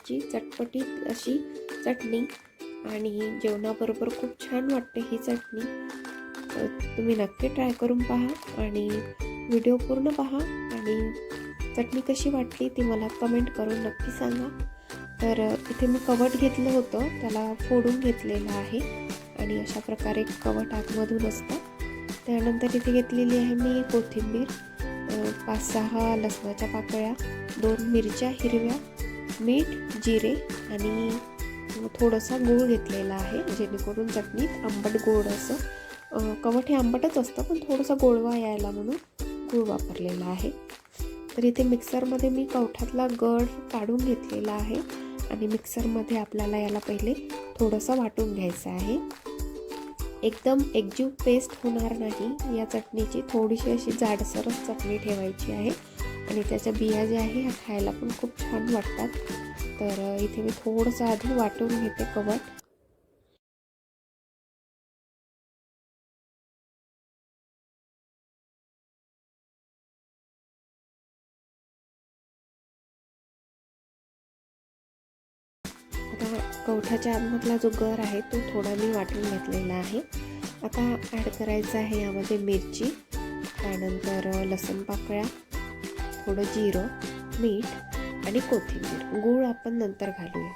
प्रकारची चटपटीत अशी चटणी आणि जेवणाबरोबर खूप छान वाटते ही चटणी. तुम्ही नक्की ट्राय करून पहा आणि व्हिडिओ पूर्ण पहा आणि चटणी कशी वाटली ती मला कमेंट करून नक्की सांगा. तर इथे मी कवट घेतलं होतं त्याला फोडून घेतलेलं आहे आणि अशा प्रकारे कवट आतमधून असतं. त्यानंतर इथे घेतलेली आहे मी कोथिंबीर पाच सहा लसणाच्या पाकळ्या दोन मिरच्या हिरव्या मीठ जिरे आणि थोडासा गूळ घेतलेला आहे जेणेकरून चटणीत आंबट गोड असं कवट हे आंबटच असतं पण थोडंसं गोडवा यायला म्हणून गूळ वापरलेला आहे. तर इथे मिक्सरमध्ये मी कवठातला गड काढून घेतलेला आहे आणि मिक्सरमध्ये आपल्याला याला पहिले थोडंसं वाटून घ्यायचं आहे. एकदम एकजीव पेस्ट होणार नाही या चटणीची. थोडीशी अशी जाडसरच चटणी ठेवायची आहे. आणि त्याच्या बिया ज्या आहे ह्या खायला पण खूप छान वाटतात. तर इथे मी थोडंसं आधी वाटून घेते कवट. आता कवठाच्या आतमधला जो गर आहे तो थोडा मी वाटून घेतलेला आहे. आता ॲड करायचं आहे यामध्ये मिरची त्यानंतर लसूण पाकळ्या थोडं जिरं मीठ आणि कोथिंबीर. गूळ आपण नंतर घालूया.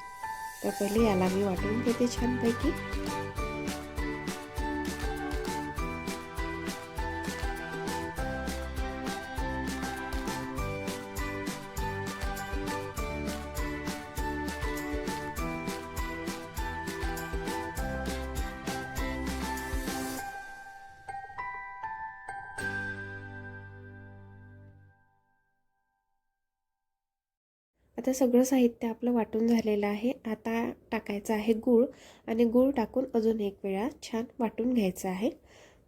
तर पहिले याला मी वाटून घेते छानपैकी. आता सगळं साहित्य आपलं वाटून झालेलं आहे. आता टाकायचं आहे गूळ आणि गूळ टाकून अजून एक वेळा छान वाटून घ्यायचं आहे.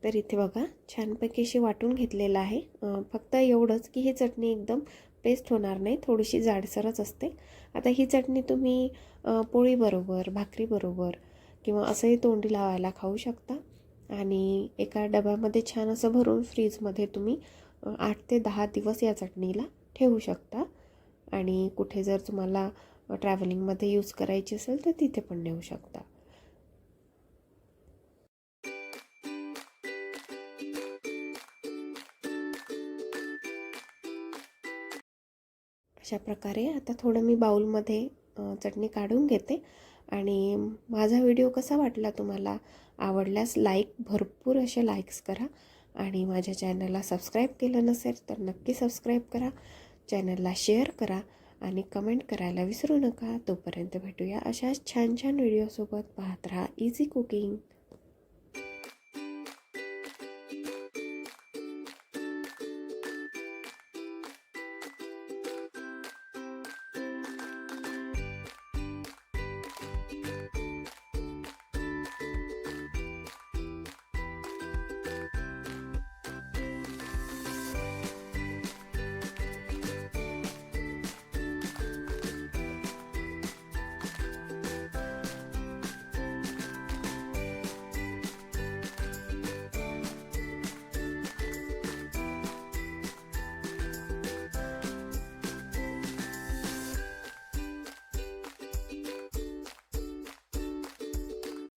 तर इथे बघा छानपैकी अशी वाटून घेतलेलं आहे. फक्त एवढंच की ही चटणी एकदम पेस्ट होणार नाही थोडीशी जाडसरच असते. आता ही चटणी तुम्ही पोळीबरोबर भाकरीबरोबर किंवा असंही तोंडी लावायला खाऊ शकता. आणि एका डब्यामध्ये छान असं भरून फ्रीजमध्ये तुम्ही आठ ते दहा दिवस या चटणीला ठेवू शकता. आणि कुठे जर तुम्हाला ट्रॅव्हलिंगमध्ये यूज करायची असेल तर तिथे पण नेऊ शकता. अशा प्रकारे आता थोडं मी बाऊलमध्ये चटणी काढून घेते. आणि माझा व्हिडिओ कसा वाटला तुम्हाला आवडल्यास लाईक भरपूर असे लाईक्स करा. आणि माझ्या चॅनलला सबस्क्राईब केलं नसेल तर नक्की सबस्क्राईब करा. चॅनलला शेअर करा आणि कमेंट करायला विसरू नका. तोपर्यंत भेटूया अशाच छान छान व्हिडिओसोबत. पाहत राहा इझी कुकिंग